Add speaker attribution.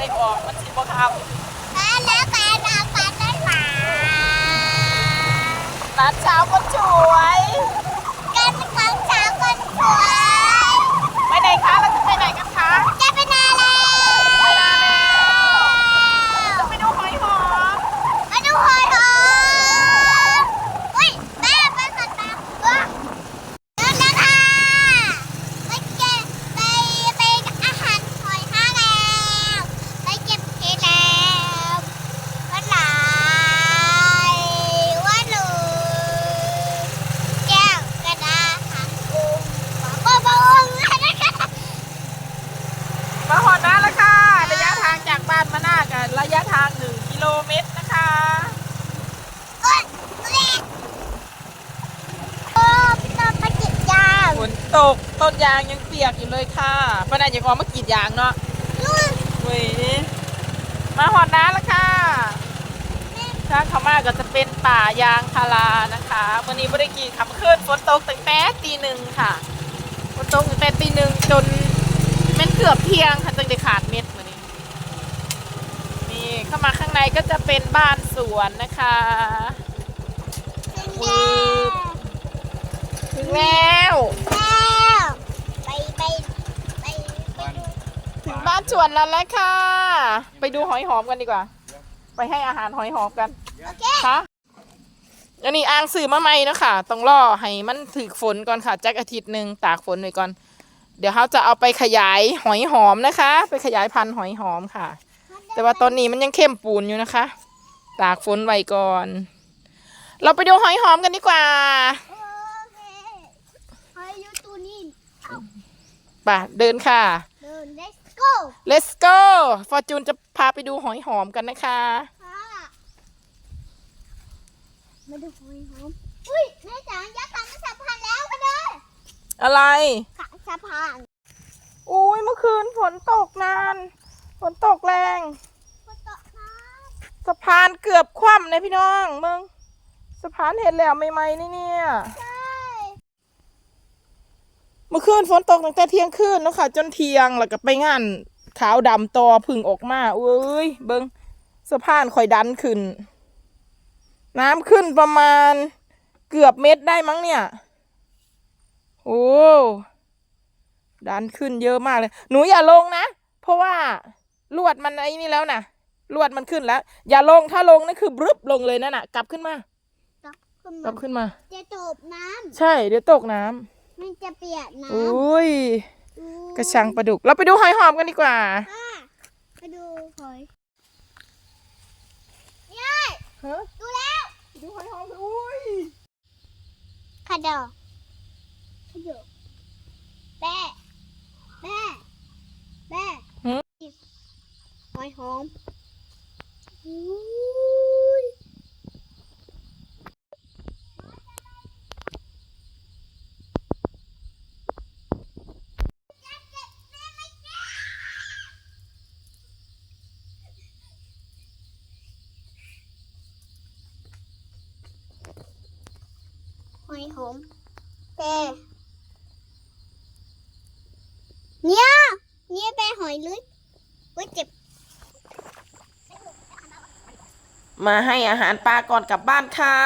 Speaker 1: ได้ออกมันสิบ่ค
Speaker 2: แล้วแล้วแต่เราปัดได้หมาำ
Speaker 1: ร้านเช้าก็สวย
Speaker 2: กันของสาวคนสวย
Speaker 1: ไปไหนคะเราจะไปไหนกันคะ
Speaker 2: จะไปนาแล้ว
Speaker 1: ไปนาแล้วจะไปดูหอยหอม
Speaker 2: มาดูหอยหอมอุ้ยแม่ไปสัตว์ตาว้าเดินแล้วค่ะไปเก็บไปไปอาหารหอยห้าแล้วไปเก็บเห็ดแล้วก็หลายว่าหนูแก้วกระดาษหางกุ้งปะปะอง
Speaker 1: มาหอดนะแล้วค่ะ ระยะทางจากบ้านมาหน้ากันระยะทางหนึ่งกิโลเมตรนะคะ
Speaker 2: โอ๊ยเล็กโอ้พี่ต้นมาจิบยาง
Speaker 1: ฝ นตกต้นยางยังเปียกอยู่เลยค่ะป้านยังออกมากรีดยางเนาะ
Speaker 2: นู่น
Speaker 1: เว้ยมาหอดน้าแล้วค่ะถ้าเขามาก็จะเป็นป่ายางพารานะคะ วันนี้บริกีขับขึ้นฝนตกตั้งแต่ตีหนึ่งค่ะฝนตกตั้งแต่ตีหนึ่งจนแม่นเกือบเที่ยงค่ะตั้งแต่ขาดเม็ดวันนี้นี่เข้ามาข้างในก็จะเป็นบ้านสวนนะคะ
Speaker 2: เป็นแถึ
Speaker 1: งแล้ว
Speaker 2: ล้วไปไปไปไปดู
Speaker 1: ถึงบ้านสวนแล้วแล้วค่ะ ไปดูหอยหอมกันดีกว่า ไปให้อาหารหอยหอมกัน
Speaker 2: โอเค
Speaker 1: คะอันนี้อ่างสื่อมาใหม่เนาะค่ะ ต้องรอให้มันถึกฝนก่อนค่ะจักอาทิตย์หนึ่งตากฝนไว้ก่อน เดี๋ยวเขาจะเอาไปขยายหอยหอมนะคะ ไปขยายพันธุ์หอยหอมค่ะ แต่ว่าตอนนี้มันยังเข้มปูนอยู่นะคะ ตากฝนไว้ก่อน เราไปดูหอยหอมกันดีกว่า
Speaker 2: โอเคหอยอยู่ตัวนี้
Speaker 1: ไป่ะเดินค่ะ
Speaker 2: เดิน let's go
Speaker 1: let's go ฟอร์จูนจะพาไปดูหอยหอมกันนะคะ
Speaker 2: ค่ะมาดูหอยหอม อุ้ยแม่จ๋ายักษ์ขาสะพานแล้วกันเลย
Speaker 1: อะไร
Speaker 2: ขาสะพาน
Speaker 1: อุ้ยเมื่อคืนฝนตกนาน ฝนตกแรง
Speaker 2: ฝนตกน้
Speaker 1: สะพานเกือบคว่ำเลยพี่น้องมึง สะพานเห็นแล้วใหม่ๆนี่เนี่ยำ
Speaker 2: ใช่
Speaker 1: เมื่อคืนฝนตกตั้งแต่เที่ยงคืนเนาะค่ะ จนเที่ยงแล้วก็ไปงานขาวดำตอพึ่งออกมาเอ้ย เบิงสะพานข่อยดันขึ้น น้ำขึ้นประมาณเกือบเม็ดได้มั้งเนี่ย โอ้ดันขึ้นเยอะมากเลย หนูอย่าลงนะ เพราะว่าลวดมันไอ้นี่แล้วนะลวดมันขึ้นแล้ว อย่าลงถ้าลงนั่นคือบรึบลงเลยนั่นน่ะ กลับขึ้นมา
Speaker 2: กลับขึ้น
Speaker 1: กลั
Speaker 2: มา
Speaker 1: บขึ้นมา
Speaker 2: จะจบน้
Speaker 1: ใช่ เดี๋ยวตกน้ำำ
Speaker 2: มันจะเปียกน้ำ
Speaker 1: อุ้ย
Speaker 2: อู้
Speaker 1: กระชังปลาดุก เราไปดูหอยหอมกันดีกว่า
Speaker 2: ค่ะไปดูหอยยาย
Speaker 1: ฮะ
Speaker 2: ดูแล้ว
Speaker 1: ดูหอยหอมกันอุ้ย
Speaker 2: ขดอขดอแม่แม่แม่หอยหอมอุ้ย หอยหอมแต่เนี่ยเนี่ยเป็นหอยลึกเว้ยเจ็บ
Speaker 1: มาให้อาหารปลาก่อนกลับบ้านค่ะ